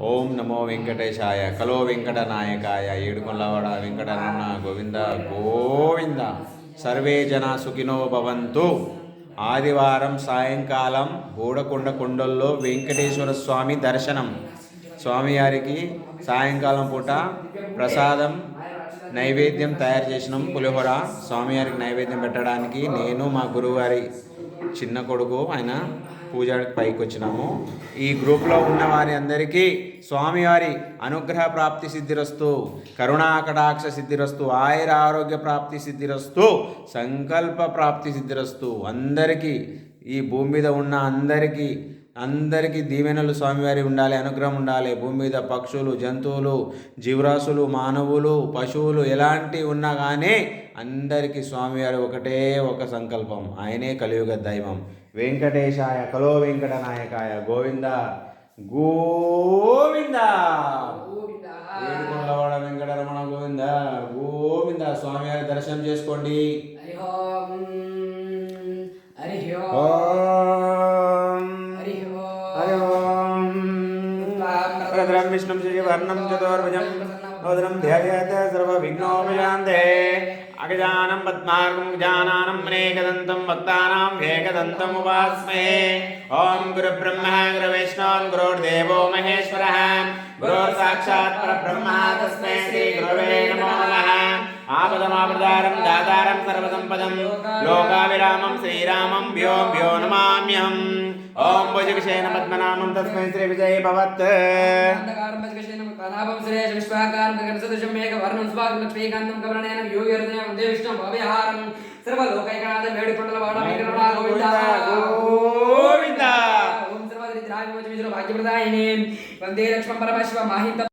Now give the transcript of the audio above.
ఓం నమో వెంకటేశాయ. కలో వెంకట నాయకాయ ఏడుకొండవాడ వెంకటరమణ గోవింద గోవింద. సర్వే జన సుఖినో భవంతు. ఆదివారం సాయంకాలం బూడకొండ కొండల్లో వెంకటేశ్వర స్వామి దర్శనం. స్వామివారికి సాయంకాలం పూట ప్రసాదం నైవేద్యం తయారు చేసినాం. పులిహోర. స్వామివారికి నైవేద్యం పెట్టడానికి నేను మా గురువుగారి చిన్న కొడుకు ఆయన పూజకి పైకి వచ్చినాము. ఈ గ్రూప్లో ఉన్న వారి అందరికీ స్వామివారి అనుగ్రహ ప్రాప్తి సిద్ధిరస్తు కరుణాకటాక్ష సిద్ధిరస్తు ఆయుర ఆరోగ్య ప్రాప్తి సిద్ధిరస్తు సంకల్ప ప్రాప్తి సిద్ధిరస్తు. అందరికీ ఈ భూమి మీద ఉన్న అందరికీ అందరికీ దీవెనలు స్వామివారి ఉండాలి అనుగ్రహం ఉండాలి. భూమి మీద పక్షులు జంతువులు జీవరాశులు మానవులు పశువులు ఎలాంటి ఉన్నా కానీ అందరికీ స్వామివారి ఒకటే ఒక సంకల్పం. ఆయనే కలియుగ దైవం. వెంకటేశాయ కలో వెంకట నాయకాయ గోవింద! గోవింద. వెంకటరమణ గోవింద. గోవింద స్వామివారి దర్శనం చేసుకోండి. वक्रधरं विष्णुं श्रीवर्णं चतुर्भुजं भोदनं ध्यायेत सर्वविघ्नोपशान्ते अगजानं पद्मार्गं गजानानं मनेकदन्तं भक्तानां वेकदन्तमुपास्महे ॐ गुरुब्रह्म गुरुवैष्णवन् गुरुर्देवो महेश्वरः। गुरोर्साक्षात् परब्रह्म तस्मै श्रीगुरवे नमः। ఆపదమాపదారం దాతారం సర్వసంపదం. లోకావిరామం శ్రీరామం వ్యోం వ్यो నమామ్యహం. ఓం భుజగశేన పద్మనామం తస్మై శ్రీ విజయ భవత్. కనాభం శ్రేష్ విశ్వాకారం గణసదృశం మేఘ వర్ణం స్వాగం లక్ష్మీకాంతం కమలనయనం యోగి హృదయం వందే విష్ణు భవ్యహారం. సర్వలోకైకనాథ వేడి కొండల వాడ వెంకటరమణ గోవింద. గోవింద. ఓం సర్వదరిద్రాయ మోచ భాగ్యప్రదాయిని. వందే పరమశివ మాహిత